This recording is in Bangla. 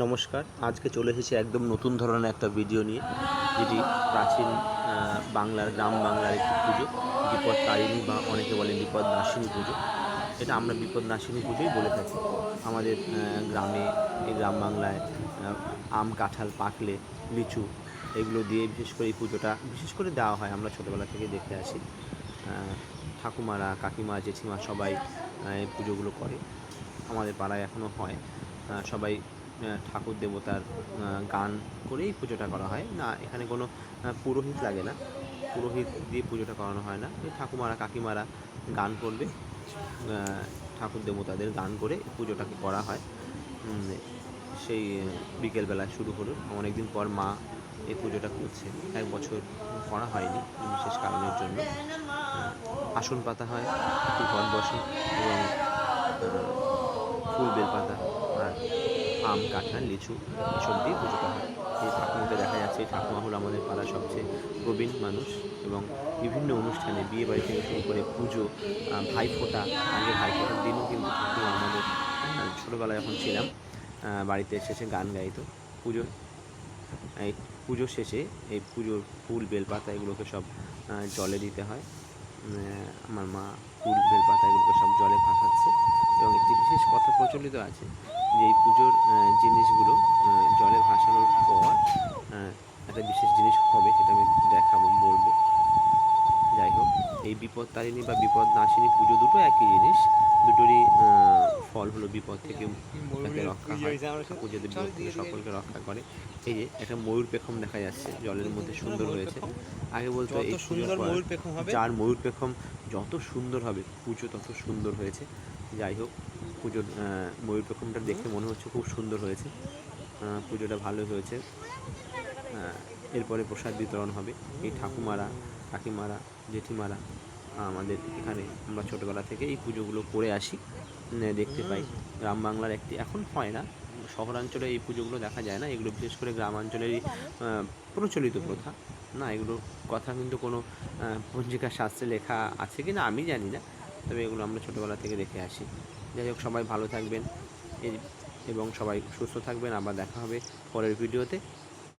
নমস্কার। আজকে চলে এসেছি একদম নতুন ধরনের একটা ভিডিও নিয়ে, যেটি প্রাচীন বাংলার, গ্রাম বাংলার একটি পুজো, বিপদ তারিণী বা অনেকে বলে বিপদ নাশিনী পুজো। এটা আমরা বিপদ নাশিনী পুজোই বলে থাকি। আমাদের গ্রামে, এই গ্রাম বাংলায় আম, কাঁঠাল, পাকলে, লিচু, এগুলো দিয়ে বিশেষ করে এই পুজোটা বিশেষ করে দেওয়া হয়। আমরা ছোটোবেলা থেকে দেখে আসি। ঠাকুমারা, কাকিমা, জেঠিমা সবাই এই পুজোগুলো করে। আমাদের পাড়ায় এখনও হয়। সবাই ঠাকুর দেবতার গান করেই পুজোটা করা হয়। না, এখানে কোনো পুরোহিত লাগে না। পুরোহিত দিয়ে পুজোটা করানো হয় না। ঠাকুমারা, কাকিমারা গান করবে ঠাকুর দেবতাদের গান করে পুজোটাকে করা হয়। সেই বিকেলবেলা শুরু হলো। অনেকদিন পর মা এই পুজোটা করছে। এক বছর করা হয়নি, বিশেষ কারণের জন্য। আসন পাতা হয় ঘট বসে এবং ফুল বেলপাতা আর আম, কাঁঠাল, লিচু এসব দিয়ে পুজোটা হয়। এই ঠাকুমাকে দেখা যাচ্ছে ঠাকুমা হলো আমাদের পাড়ার সবচেয়ে প্রবীণ মানুষ এবং বিভিন্ন অনুষ্ঠানে বিয়ে বাড়ি থেকে শুরু করে পুজো ভাইফোঁটা আগে ভাইফোঁটার দিনও কিন্তু ঠাকুমা আমাদের ছোটোবেলায় যখন ছিলাম বাড়িতে এসেছে গান গাইতো। পুজো এই পুজো শেষে এই পুজোর ফুল বেলপাতা এগুলোকে সব জলে দিতে হয়। আমার মা ফুল বেলপাতা এগুলোকে সব জলে ভাসাচ্ছে এবং একটি বিশেষ কথা প্রচলিত আছে যে এই পুজোর জিনিসগুলো জলে ভাসানোর পর একটা বিশেষ জিনিস হবে সেটা আমি দেখাবো, বলব। যাই হোক, এই বিপদ তারিণী বা বিপদ নাশিনী পুজো দুটো একই জিনিস। দুটোরই ফল হলো বিপদ থেকে রক্ষা হয় বিপদ থেকে সকলকে রক্ষা করে। এই যে একটা ময়ূর পেখম দেখা যাচ্ছে, জলের মধ্যে সুন্দর হয়েছে। আগে বলতো এই সুন্দর ময়ূর পেখম হবে। যার ময়ূর পেখম যত সুন্দর হবে পুজো তত সুন্দর হয়েছে। যাই হোক পুজোর ময়ূর পেখমটা দেখে মনে হচ্ছে খুব সুন্দর হয়েছে। পুজোটা ভালো হয়েছে। এরপরে প্রসাদ বিতরণ হবে। এই ঠাকুমারা কাকিমারা জেঠিমারা আমাদের এখানে আমরা ছোটোবেলা থেকে এই পুজোগুলো করে আসি। দেখতে পাই। গ্রাম বাংলার একটি এখন হয় না। শহরাঞ্চলে এই পুজোগুলো দেখা যায় না। এগুলো বিশেষ করে গ্রামাঞ্চলেরই প্রচলিত প্রথা। না, এগুলোর কথা কিন্তু কোনো পঞ্জিকা শাস্ত্রে লেখা আছে কি না আমি জানি না। তবে এগুলো আমরা ছোটোবেলা থেকে দেখে আসি। যাই হোক, সবাই ভালো থাকবেন। এবং সবাই সুস্থ থাকবেন। আবার দেখা হবে পরের ভিডিওতে।